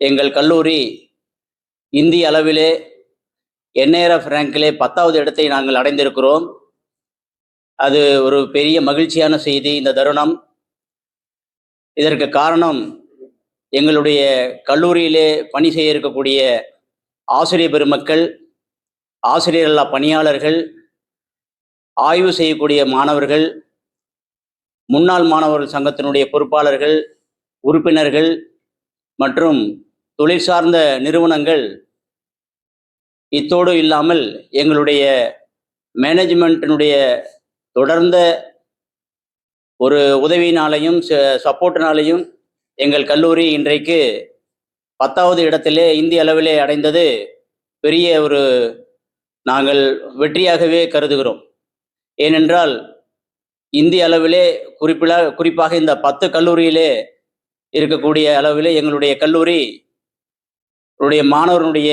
எங்கள் கல்லூரி இந்திய அளவிலே என்ஏஆர்எஃப் ரேங்கிலே பத்தாவது இடத்தை நாங்கள் அடைந்திருக்கிறோம். அது ஒரு பெரிய மகிழ்ச்சியான செய்தி இந்த தருணம். இதற்கு காரணம் எங்களுடைய கல்லூரியிலே பணி செய்ய இருக்கக்கூடிய ஆசிரியர் பெருமக்கள் ஆசிரியர் அல்லா பணியாளர்கள் ஆய்வு செய்யக்கூடிய மாணவர்கள் முன்னாள் மாணவர்கள் சங்கத்தினுடைய பொறுப்பாளர்கள் உறுப்பினர்கள் மற்றும் தொழில் சார்ந்த நிறுவனங்கள் இத்தோடு இல்லாமல் எங்களுடைய மேனேஜ்மெண்ட்டினுடைய தொடர்ந்த ஒரு உதவியினாலையும் சப்போர்ட்டினாலையும் எங்கள் கல்லூரி இன்றைக்கு பத்தாவது இடத்திலே இந்திய அளவிலே அடைந்தது பெரிய ஒரு நாங்கள் வெற்றியாகவே கருதுகிறோம். ஏனென்றால் இந்திய அளவிலே குறிப்பிட குறிப்பாக இந்த பத்து கல்லூரியிலே இருக்கக்கூடிய அளவில் எங்களுடைய கல்லூரி உடைய மாணவர்களுடைய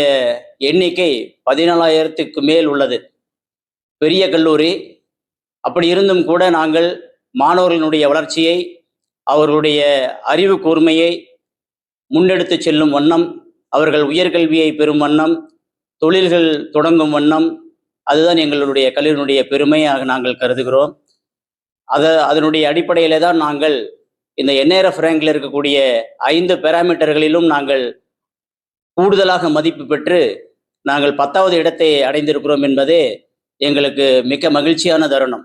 எண்ணிக்கை பதினாலாயிரத்துக்கு மேல் உள்ளது. பெரிய கல்லூரி. அப்படி இருந்தும் கூட நாங்கள் மாணவர்களுடைய வளர்ச்சியை அவர்களுடைய அறிவு கூர்மையை முன்னெடுத்து செல்லும் வண்ணம் அவர்கள் உயர்கல்வியை பெறும் வண்ணம் தொழில்கள் தொடங்கும் வண்ணம் அதுதான் எங்களுடைய கல்லூரியினுடைய பெருமையாக நாங்கள் கருதுகிறோம். அதை அதனுடைய அடிப்படையிலே தான் நாங்கள் இந்த என்ஆர்எஃப் ரேங்கில் இருக்கக்கூடிய ஐந்து பேராமீட்டர்களிலும் நாங்கள் கூடுதலாக மதிப்பு பெற்று நாங்கள் பத்தாவது இடத்தை அடைந்திருக்கிறோம் என்பதே எங்களுக்கு மிக்க மகிழ்ச்சியான தருணம்.